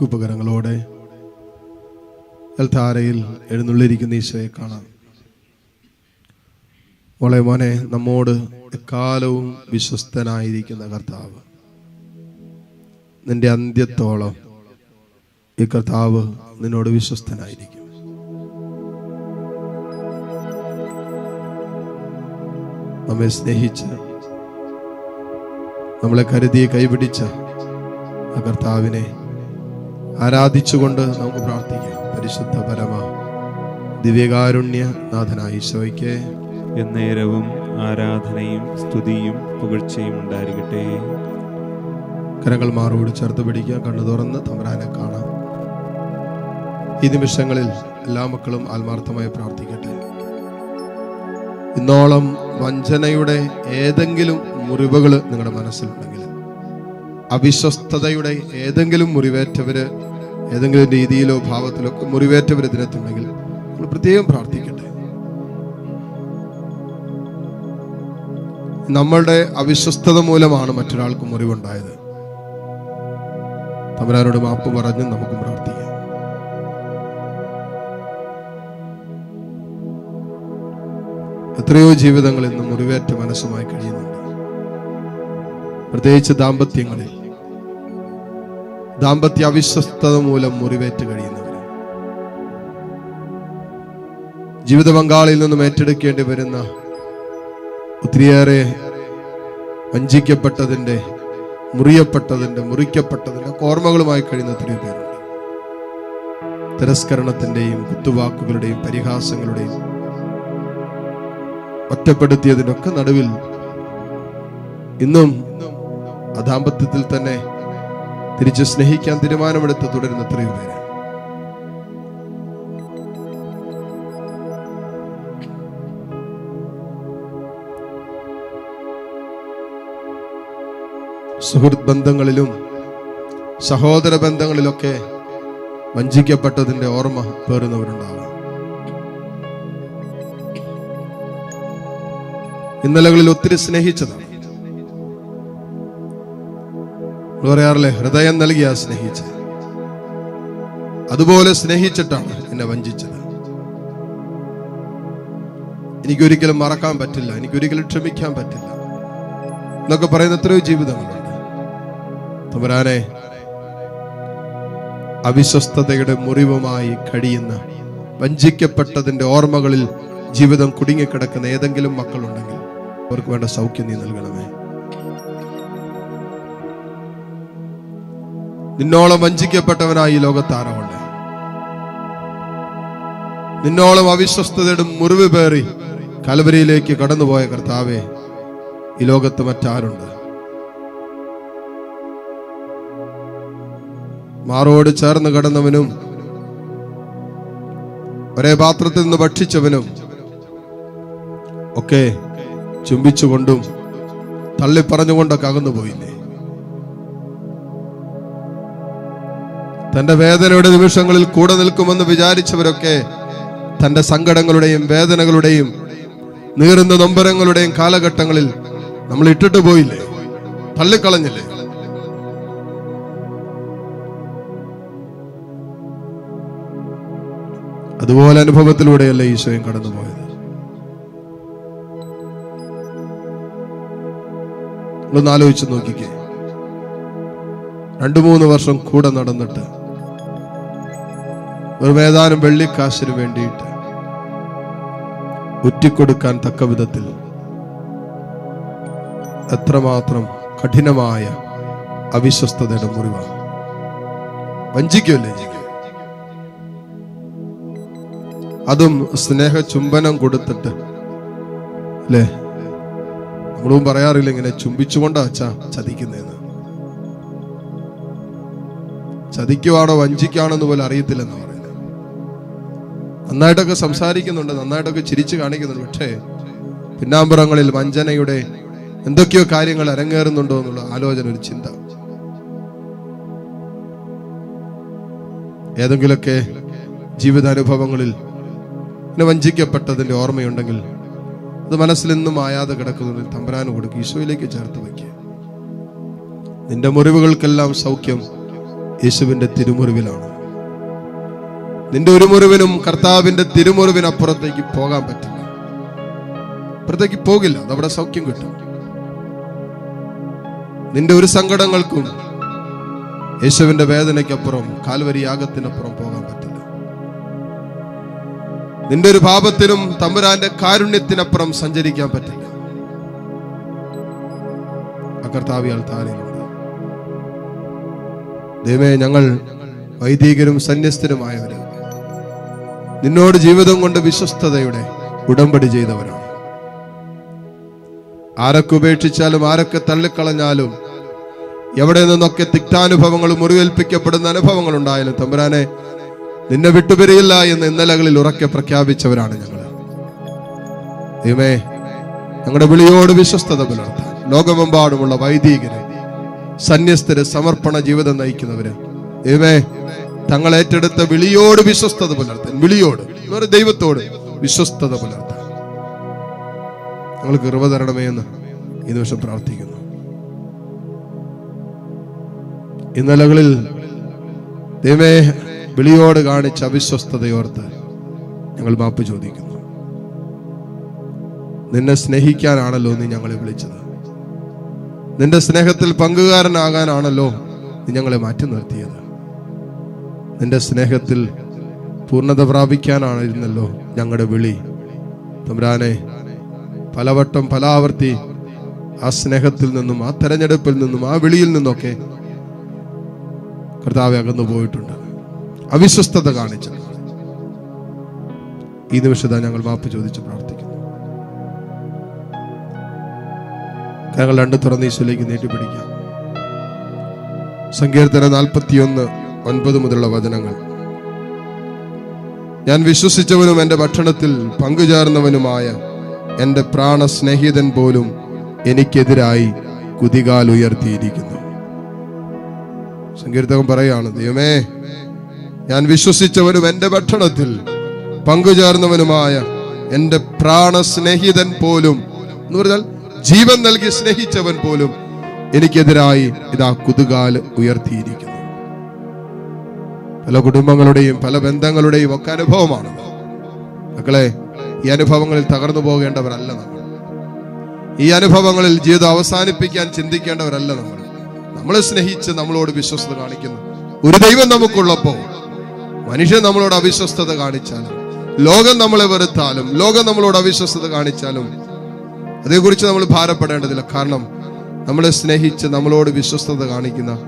കൂപ്പകരങ്ങളോടെ എൽത്താരയിൽ എഴുന്നള്ളിരിക്കുന്ന ഈശോയെ കാണാം. മോളെ മോനെ നമ്മോട് എക്കാലവും വിശ്വസ്തനായിരിക്കുന്ന കർത്താവ് നിന്റെ അന്ത്യത്തോളം ഈ കർത്താവ് നിന്നോട് വിശ്വസ്തനായിരിക്കും. നമ്മെ സ്നേഹിച്ച് നമ്മളെ കരുതി കൈപിടിച്ച ആ കർത്താവിനെ ആരാധിച്ചുകൊണ്ട് നമുക്ക് പ്രാർത്ഥിക്കാം. പരിശുദ്ധ പരമ ദിവ്യകാരുണ്യ നാഥനായ ഈശോയ്ക്ക് എന്നേരവും ആരാധനയും സ്തുതിയും പുകഴ്ചയും ഉണ്ടായിരിക്കട്ടെ. കരങ്ങൾ മാറോട് ചേർത്ത് പിടിക്കുക. കണ്ണു തുറന്ന് തമ്പരാനെ കാണാം. ഈ നിമിഷങ്ങളിൽ എല്ലാ മക്കളും ആത്മാർത്ഥമായി പ്രാർത്ഥിക്കട്ടെ. ഇന്നോളം വഞ്ചനയുടെ ഏതെങ്കിലും മുറിവുകൾ നിങ്ങളുടെ മനസ്സിലുണ്ടെങ്കിൽ അവിശ്വസ്തതയുടെ ഏതെങ്കിലും മുറിവേറ്റവര് ഏതെങ്കിലും രീതിയിലോ ഭാവത്തിലോ ഒക്കെ മുറിവേറ്റവർ നമ്മൾ പ്രത്യേകം പ്രാർത്ഥിക്കട്ടെ. നമ്മളുടെ അവിശ്വസ്തത മൂലമാണ് മറ്റൊരാൾക്ക് മുറിവുണ്ടായത്. തമരാനോട് മാപ്പ് പറഞ്ഞ് നമുക്ക് പ്രാർത്ഥിക്കാം. എത്രയോ ജീവിതങ്ങൾ ഇന്ന് മുറിവേറ്റ മനസ്സുമായി കഴിയുന്നുണ്ട്. പ്രത്യേകിച്ച് ദാമ്പത്യങ്ങളിൽ ദാമ്പത്യ അവിശ്വസ്തത മൂലം മുറിവേറ്റ് കഴിയുന്നവർ ജീവിത പങ്കാളിയിൽ നിന്നും ഏറ്റെടുക്കേണ്ടി വരുന്ന ഒത്തിരിയേറെ വഞ്ചിക്കപ്പെട്ടതിന്റെ മുറിയപ്പെട്ടതിന്റെ മുറിക്കപ്പെട്ടതിന്റെ ഓർമ്മകളുമായി കഴിയുന്ന ഒത്തിരി പേരുണ്ട്. തിരസ്കരണത്തിന്റെയും കുത്തുവാക്കുകളുടെയും പരിഹാസങ്ങളുടെയും ഒറ്റപ്പെടുത്തിയതിനൊക്കെ നടുവിൽ ഇന്നും ദാമ്പത്യത്തിൽ തന്നെ തിരിച്ച് സ്നേഹിക്കാൻ തീരുമാനമെടുത്ത് തുടരുന്ന എത്രയോ പേര്. സുഹൃത്ത് ബന്ധങ്ങളിലും സഹോദര ബന്ധങ്ങളിലൊക്കെ വഞ്ചിക്കപ്പെട്ടതിന്റെ ഓർമ്മ പേറുന്നവരുണ്ടാവാം. ഇന്നലകളിൽ ഒത്തിരി സ്നേഹിച്ചതാണ്. പറയാറില്ലേ ഹൃദയം നൽകിയാ സ്നേഹിച്ച അതുപോലെ സ്നേഹിച്ചിട്ടാണ് എന്നെ വഞ്ചിച്ചത്. എനിക്കൊരിക്കലും മറക്കാൻ പറ്റില്ല എനിക്കൊരിക്കലും ക്ഷമിക്കാൻ പറ്റില്ല. എന്നൊക്കെ പറയുന്ന എത്രയോ ജീവിതങ്ങളുണ്ട്. തമ്പുരാനെ അവിശ്വസ്തതയുടെ മുറിവുമായി കഴിയുന്ന വഞ്ചിക്കപ്പെട്ടതിന്റെ ഓർമ്മകളിൽ ജീവിതം കുടുങ്ങിക്കിടക്കുന്ന ഏതെങ്കിലും മക്കളുണ്ടെങ്കിൽ അവർക്ക് വേണ്ട സൗഖ്യം നീ നൽകണമേ. നിന്നോളം വഞ്ചിക്കപ്പെട്ടവനായി ഈ ലോകത്ത് ആരമുണ്ട് നിന്നോളം അവിശ്വസ്തതയുടെ മുറിവ് പേറി കലവരിയിലേക്ക് കടന്നുപോയ കർത്താവെ ഈ ലോകത്ത് മറ്റാരുണ്ട്? മാറോട് ചേർന്ന് കടന്നവനും ഒരേ പാത്രത്തിൽ നിന്ന് ഭക്ഷിച്ചവനും ഒക്കെ ചുംബിച്ചുകൊണ്ടും തള്ളിപ്പറഞ്ഞുകൊണ്ടൊക്കെ അകന്നുപോയില്ലേ? തന്റെ വേദനയുടെ നിമിഷങ്ങളിൽ കൂടെ നിൽക്കുമെന്ന് വിചാരിച്ചവരൊക്കെ തന്റെ സങ്കടങ്ങളുടെയും വേദനകളുടെയും നീറുന്ന നൊമ്പരങ്ങളുടെയും കാലഘട്ടങ്ങളിൽ നമ്മൾ ഇട്ടിട്ട് പോയില്ലേ? തള്ളിക്കളഞ്ഞില്ലേ? അതുപോലെ അനുഭവത്തിലൂടെയല്ല ഈശോയും കടന്നുപോയത്. ഒന്ന് ആലോചിച്ച് നോക്കിക്കേ. രണ്ടു മൂന്ന് വർഷം കൂടെ നടന്നിട്ട് ഒരു ഏതാനും വെള്ളിക്കാശിന് വേണ്ടിയിട്ട് ഉറ്റിക്കൊടുക്കാൻ തക്ക വിധത്തിൽ എത്രമാത്രം കഠിനമായ അവിശ്വസ്തതയുടെ മുറിവാണ് വഞ്ചിക്കുമല്ലേ അതും സ്നേഹ ചുംബനം കൊടുത്തിട്ട് അല്ലേ? നമ്മളും പറയാറില്ല ഇങ്ങനെ ചുംബിച്ചുകൊണ്ടാ അച്ഛാ ചതിക്കുന്നതെന്ന് ചതിക്കുവാണോ വഞ്ചിക്കാണെന്ന് പോലും അറിയത്തില്ലെന്ന് നന്നായിട്ടൊക്കെ സംസാരിക്കുന്നുണ്ട് നന്നായിട്ടൊക്കെ ചിരിച്ചു കാണിക്കുന്നുണ്ട്. പക്ഷേ പിന്നാമ്പുറങ്ങളിൽ വഞ്ചനയുടെ എന്തൊക്കെയോ കാര്യങ്ങൾ അരങ്ങേറുന്നുണ്ടോ എന്നുള്ള ആലോചന ഒരു ചിന്ത. ഏതെങ്കിലുമൊക്കെ ജീവിതാനുഭവങ്ങളിൽ എന്നെ വഞ്ചിക്കപ്പെട്ടതിന്റെ ഓർമ്മയുണ്ടെങ്കിൽ അത് മനസ്സിൽ നിന്നും മായാതെ കിടക്കുന്നതിൽ തമ്പരാന് കൊടുക്കുക ഈശോയിലേക്ക് ചേർത്ത് വയ്ക്കുക നിന്റെ മുറിവുകൾക്കെല്ലാം സൗഖ്യം യേശുവിന്റെ തിരുമുറിവിലാണ്. നിന്റെ ഒരു മുറിവിനും കർത്താവിന്റെ തിരുമുറിവിനപ്പുറത്തേക്ക് പോകാൻ പറ്റില്ല. അപ്പുറത്തേക്ക് പോകില്ല. അതവിടെ സൗഖ്യം കിട്ടും. നിന്റെ ഒരു സങ്കടങ്ങൾക്കും യേശുവിന്റെ വേദനയ്ക്കപ്പുറം കാൽവരി യാഗത്തിനപ്പുറം പോകാൻ പറ്റില്ല. നിന്റെ ഒരു പാപത്തിനും തമ്പുരാന്റെ കാരുണ്യത്തിനപ്പുറം സഞ്ചരിക്കാൻ പറ്റില്ല. ആ കർത്താവിയാൽ താരയിലുണ്ട് ദൈവമേ ഞങ്ങൾ വൈദികരും സന്യസ്തരുമായവര് നിന്നോട് ജീവിതം കൊണ്ട് വിശ്വസ്തതയുടെ ഉടമ്പടി ചെയ്തവരാണ്. ആരൊക്കെ ഉപേക്ഷിച്ചാലും ആരൊക്കെ തള്ളിക്കളഞ്ഞാലും എവിടെ നിന്നൊക്കെ തിക്താനുഭവങ്ങൾ മുറിവേൽപ്പിക്കപ്പെടുന്ന അനുഭവങ്ങൾ ഉണ്ടായാലും തമ്പുരാനെ നിന്നെ വിട്ടുപിരിയില്ല എന്ന് ഇന്നലകളിൽ ഉറക്കെ പ്രഖ്യാപിച്ചവരാണ് ഞങ്ങൾ ദൈവമേ ഞങ്ങളുടെ വിളിയോട് വിശ്വസ്തത പുലർത്താൻ ലോകമെമ്പാടുമുള്ള വൈദികര് സന്യസ്തര് സമർപ്പണ ജീവിതം നയിക്കുന്നവര്. ദൈവമേ തങ്ങൾ ഏറ്റെടുത്ത വിളിയോട് വിശ്വസ്തത പുലർത്താൻ വിളിയോട് വേറെ ദൈവത്തോട് വിശ്വസ്തത പുലർത്താൻ. ഞങ്ങൾ കൃപ തരണമേ എന്ന് ഈ ദിവസം പ്രാർത്ഥിക്കുന്നു. ഇന്നലകളിൽ ദൈവമേ വിളിയോട് കാണിച്ച അവിശ്വസ്തതയോർത്ത് ഞങ്ങൾ മാപ്പ് ചോദിക്കുന്നു. നിന്നെ സ്നേഹിക്കാനാണല്ലോ നീ ഞങ്ങളെ വിളിച്ചത്. നിന്റെ സ്നേഹത്തിൽ പങ്കുകാരനാകാനാണല്ലോ നീ ഞങ്ങളെ മാറ്റി നിർത്തിയത്. നിന്റെ സ്നേഹത്തിൽ പൂർണത പ്രാപിക്കാനായിരുന്നല്ലോ ഞങ്ങളുടെ വിളി. തമ്പുരാനെ പലവട്ടം പല ആവർത്തി ആ സ്നേഹത്തിൽ നിന്നും ആ തെരഞ്ഞെടുപ്പിൽ നിന്നും ആ വിളിയിൽ നിന്നൊക്കെ കർത്താവ് അകന്നു പോയിട്ടുണ്ട്. അവിശ്വസ്തത കാണിച്ച ഈ നിമിഷത ഞങ്ങൾ മാപ്പ് ചോദിച്ച് പ്രാർത്ഥിക്കുന്നു. ഞങ്ങൾ രണ്ട് തുറന്ന് ഈശോയിലേക്ക് നീട്ടിപ്പിടിക്കാം. സങ്കീർത്തന നാൽപ്പത്തിയൊന്ന് ഒൻപത് മുതലുള്ള വചനങ്ങൾ. ഞാൻ വിശ്വസിച്ചവനും എന്റെ ഭക്ഷണത്തിൽ പങ്കുചേർന്നവനുമായ എന്റെ പ്രാണസ്നേഹിതൻ പോലും എനിക്കെതിരായി കുതികാൽ ഉയർത്തിയിരിക്കുന്നു. സങ്കീർത്തകം പറയാണ് ദൈവമേ ഞാൻ വിശ്വസിച്ചവനും എന്റെ ഭക്ഷണത്തിൽ പങ്കുചേർന്നവനുമായ എന്റെ പ്രാണസ്നേഹിതൻ പോലും എന്ന് പറഞ്ഞാൽ ജീവൻ നൽകി സ്നേഹിച്ചവൻ പോലും എനിക്കെതിരായി ഇതാ കുതുകാൽ ഉയർത്തിയിരിക്കുന്നു. പല കുടുംബങ്ങളുടെയും പല ബന്ധങ്ങളുടെയും ഒക്കെ അനുഭവമാണ്. മക്കളെ ഈ അനുഭവങ്ങളിൽ തകർന്നു പോകേണ്ടവരല്ല നമ്മൾ. ഈ അനുഭവങ്ങളിൽ ജീവിതം അവസാനിപ്പിക്കാൻ ചിന്തിക്കേണ്ടവരല്ല നമ്മൾ. നമ്മളെ സ്നേഹിച്ച് നമ്മളോട് വിശ്വസ്തത കാണിക്കുന്നു. ഒരു ദൈവം നമുക്കുള്ളപ്പോ മനുഷ്യൻ നമ്മളോട് അവിശ്വസ്തത കാണിച്ചാലും ലോകം നമ്മളെ വെറുത്താലും ലോകം നമ്മളോട് അവിശ്വസ്തത കാണിച്ചാലും അതേക്കുറിച്ച് നമ്മൾ ഭാരപ്പെടേണ്ടതില്ല. കാരണം നമ്മളെ സ്നേഹിച്ച് നമ്മളോട് വിശ്വസ്തത കാണിക്കുന്ന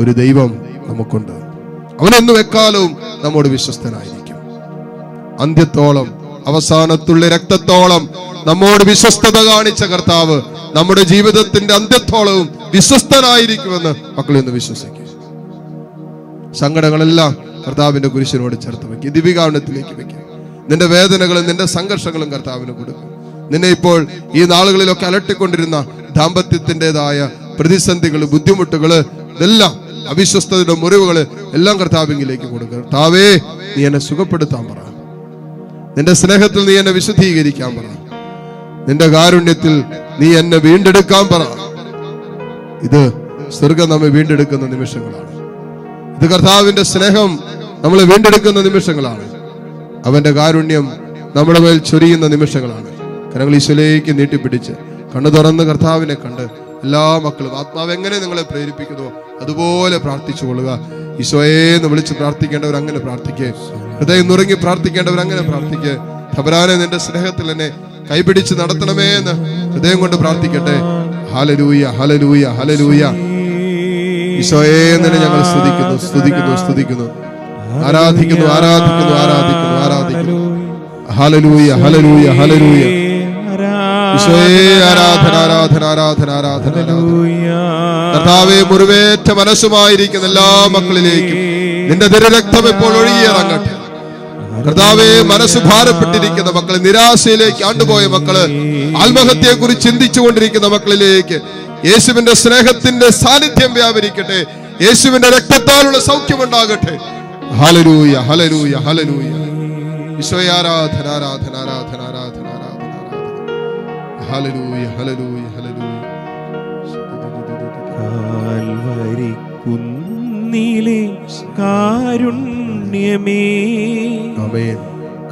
ഒരു ദൈവം നമുക്കുണ്ട്. അവനെന്നും വെക്കാലും നമ്മോട് വിശ്വസ്തനായിരിക്കും. അന്ത്യത്തോളം അവസാനത്തുള്ള രക്തത്തോളം നമ്മോട് വിശ്വസ്തത കാണിച്ച കർത്താവ് നമ്മുടെ ജീവിതത്തിന്റെ അന്ത്യത്തോളവും വിശ്വസ്തനായിരിക്കുമെന്ന് മക്കൾ ഇന്ന് വിശ്വസിക്കും. സങ്കടങ്ങളെല്ലാം കർത്താവിന്റെ കുരിശിനോട് ചേർത്ത് വെക്കും ദിവികാവണത്തിലേക്ക് വെക്കുക നിന്റെ വേദനകളും നിന്റെ സംഘർഷങ്ങളും കർത്താവിന് കൊടുക്കും. നിന്നെ ഇപ്പോൾ ഈ നാളുകളിലൊക്കെ അലട്ടിക്കൊണ്ടിരുന്ന ദാമ്പത്യത്തിന്റെതായ പ്രതിസന്ധികൾ ബുദ്ധിമുട്ടുകൾ ഇതെല്ലാം അവിശ്വസ്തയുടെ മുറിവുകൾ എല്ലാം കർത്താവിംഗിലേക്ക് കൊടുക്കുക കർത്താവേ നീ എന്നെ സുഖപ്പെടുത്താൻ പറ. നിന്റെ സ്നേഹത്തിൽ നീ എന്നെ വിശുദ്ധീകരിക്കാൻ പറ. നിന്റെ കാരുണ്യത്തിൽ നീ എന്നെ വീണ്ടെടുക്കാൻ പറ. ഇത് സ്വർഗം നമ്മെ വീണ്ടെടുക്കുന്ന നിമിഷങ്ങളാണ്. ഇത് കർത്താവിന്റെ സ്നേഹം നമ്മളെ വീണ്ടെടുക്കുന്ന നിമിഷങ്ങളാണ്. അവന്റെ കാരുണ്യം നമ്മുടെ മേൽ ചൊരിയുന്ന നിമിഷങ്ങളാണ്. കരങ്ങൾ ഈശ്വലേക്ക് നീട്ടിപ്പിടിച്ച് കണ്ണു തുറന്ന് കർത്താവിനെ കണ്ട് എല്ലാ മക്കളും ആത്മാവ് എങ്ങനെ നിങ്ങളെ പ്രേരിപ്പിക്കുന്നു? അതുപോലെ പ്രാർത്ഥിച്ചു കൊള്ളുക. ഈശോയെ എന്ന് വിളിച്ച് പ്രാർത്ഥിക്കേണ്ടവർ അങ്ങനെ പ്രാർത്ഥിക്കേ. ഹൃദയം നുറങ്ങി പ്രാർത്ഥിക്കേണ്ടവർ അങ്ങനെ പ്രാർത്ഥിക്കേ. ഖബരാനെ നിന്റെ സ്നേഹത്തിൽ എന്നെ കൈപിടിച്ച് നടത്തണമേ എന്ന് ഹൃദയം കൊണ്ട് പ്രാർത്ഥിക്കട്ടെ. ഹലലൂയ ഹലലൂയ ഹലലൂയ ഈശോയെ എന്നെ ഞങ്ങൾ സ്തുതിക്കുന്നു സ്തുതിക്കുന്നു സ്തുതിക്കുന്നു. ആരാധിക്കുന്നു ആരാധിക്കുന്നു ആരാധിക്കുന്നു ആരാധിക്കുന്നു. ഹലലൂയ ഹലലൂയ ഹലലൂയ ആരാധന ആരാധന ആരാധന ആരാധന മുറിവേറ്റ മനസ്സുമായിരിക്കുന്ന എല്ലാ മക്കളിലേക്കും നിന്റെ തിരരക്തം ഇപ്പോൾ ഒഴുകിയിറങ്ങട്ടെ കർത്താവേ മനസ്സ് ഭാരപ്പെട്ടിരിക്കുന്ന മക്കളെ നിരാശയിലേക്ക് ആണ്ടുപോയ മക്കൾ ആത്മഹത്യയെ കുറിച്ച് ചിന്തിച്ചുകൊണ്ടിരിക്കുന്ന മക്കളിലേക്ക് യേശുവിന്റെ സ്നേഹത്തിന്റെ സാന്നിധ്യം വ്യാപരിക്കട്ടെ യേശുവിന്റെ രക്തത്താലുള്ള സൗഖ്യം ഉണ്ടാകട്ടെ ഹലരൂയ ഹലരൂയ ഹലരൂയ ആരാധന ആരാധന ആരാധന ആരാധന ഹലലൂയ ഹലലൂയ ഹലലൂയ കാൽവരിക്കുന്ന വരിക്കുന്നിലെ കാരുണ്യമേ. ആമേൻ.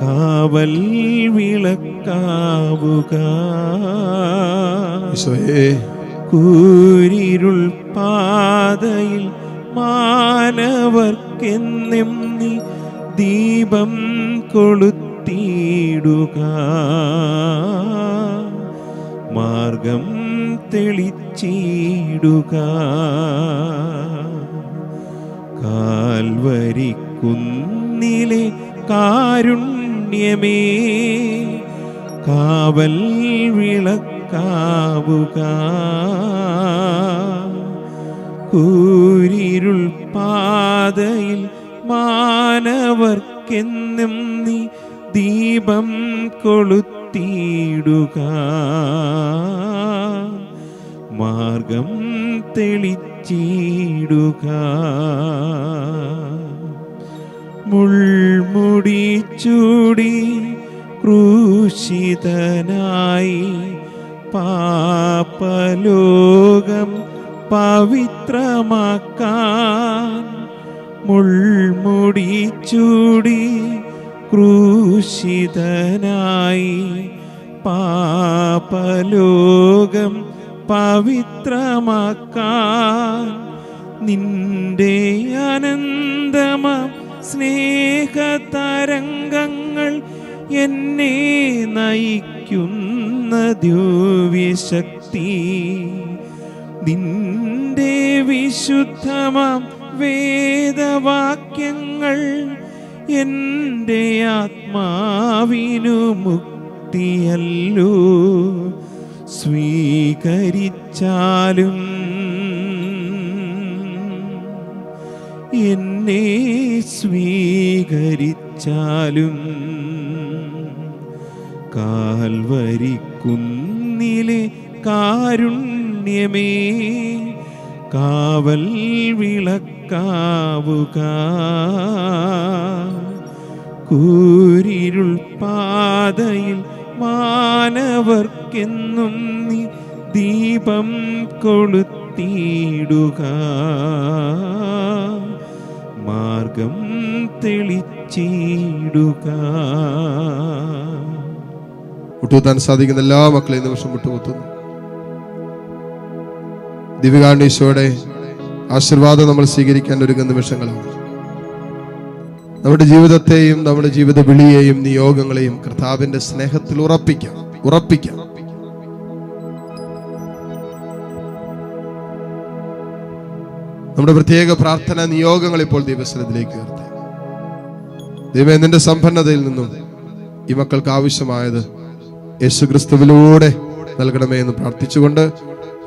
കാവൽ വിളക്കാവുക. കൂരിരുൾ പാതയിൽ മാനവർക്കെന്നും നീ ദീപം കൊളുത്തിയിടുക. മാർഗം തെളിച്ചിടുക. കാൽവരിക്കുന്നിലെ കാരുണ്യമേ കാവൽ വിളക്കാവുക. കൂരിരുൾ പാതയിൽ മാനവർക്കെന്നും നീ ദീപം കൊളുത്തിയിടുക. മാർഗം തെളിച്ചിടുക. മുൾമുടി ചൂടി ക്രൂശിതനായി പാപലോകം പവിത്രമാക്കാൻ മുൾമുടി ചൂടി ക്രൂശിതനായി പാപലോകം പവിത്രമാക്കാൻ നിന്റെ അനന്തമ സ്നേഹതരംഗങ്ങൾ എന്നെ നയിക്കുന്ന ദിവ്യശക്തി. നിന്റെ വിശുദ്ധമാം വേദവാക്യങ്ങൾ എന്റെ ആത്മാവിനു മുക്തിയല്ലോ. സ്വീകരിച്ചാലും എന്നെ സ്വീകരിച്ചാലും കാൽവരിക്കുന്നിലെ കാരുണ്യമേ കാവൽ വിളക്കാവുക കൂരിരുൾ പാതയിൽ മാനവർക്കെന്നും നീ ദീപം കൊളുത്തിയിടുക. മാർഗം തെളിച്ചിടുക. മുട്ടുകുത്താൻ സാധിക്കുന്ന എല്ലാ മക്കളെയും നിമിഷം വിട്ടുകൊത്തുന്നു. ദിവ്യകാരണീശോയുടെ ആശീർവാദം നമ്മൾ സ്വീകരിക്കാൻ ഒരുങ്ങുന്ന നിമിഷങ്ങളാണ്. നമ്മുടെ ജീവിതത്തെയും നമ്മുടെ ജീവിത വിളിയെയും നിയോഗങ്ങളെയും കർത്താവിന്റെ സ്നേഹത്തിൽ ഉറപ്പിക്കാം. ഉറപ്പിക്കാം. നമ്മുടെ പ്രത്യേക പ്രാർത്ഥന നിയോഗങ്ങൾ ഇപ്പോൾ ദൈവസ്ഥലത്തിലേക്ക് ഉയർത്തി. ദൈവം നിന്റെ സമ്പന്നതയിൽ നിന്നും ഈ മക്കൾക്ക് ആവശ്യമായത് യേശുക്രിസ്തുവിലൂടെ നൽകണമേ എന്ന് പ്രാർത്ഥിച്ചുകൊണ്ട്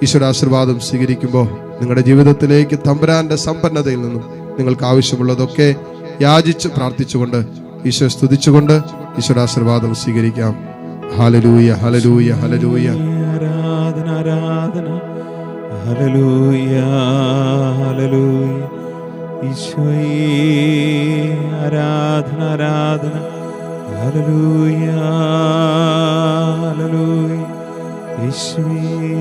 ഈശ്വര ആശീർവാദം സ്വീകരിക്കുമ്പോൾ നിങ്ങളുടെ ജീവിതത്തിലേക്ക് തമ്പുരാന്റെ സമ്പന്നതയിൽ നിന്നും നിങ്ങൾക്ക് ആവശ്യമുള്ളതൊക്കെ യാചിച്ച് പ്രാർത്ഥിച്ചുകൊണ്ട് ഈശോ സ്തുതിച്ചുകൊണ്ട് ഈശ്വര ആശീർവാദം സ്വീകരിക്കാം. ഹലലൂയ ഹലലൂയ ഹലലൂയ ആരാധന ആരാധന. ഹലലൂയ ഹലലൂയ ആരാധന ആരാധന. Hallelujah hallelujah. ഈശോയേ